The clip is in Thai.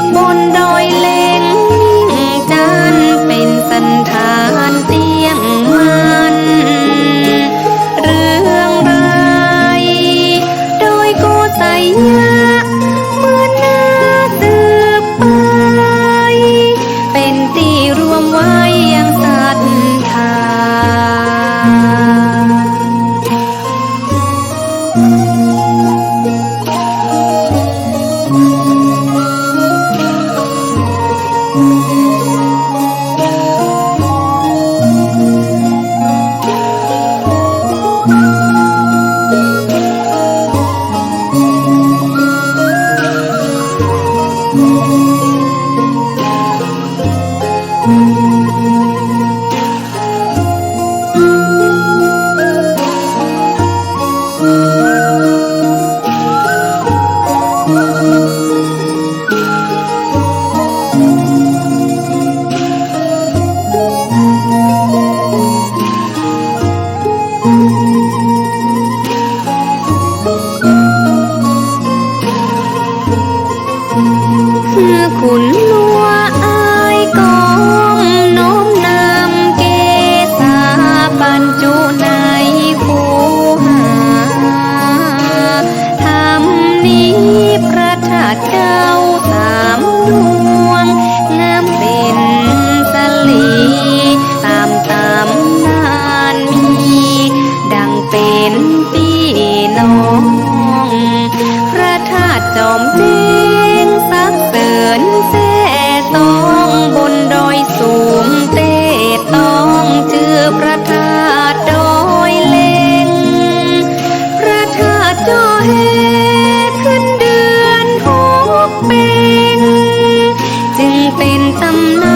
ตุผล จอมเจงสักเสริญแท้ต้องบนดอยสูงเตต้องเจือพระธาตุดอยเล่งพระธาตุจอเฮขึ้นเดือนหกเป็นจึงเป็นตำนาน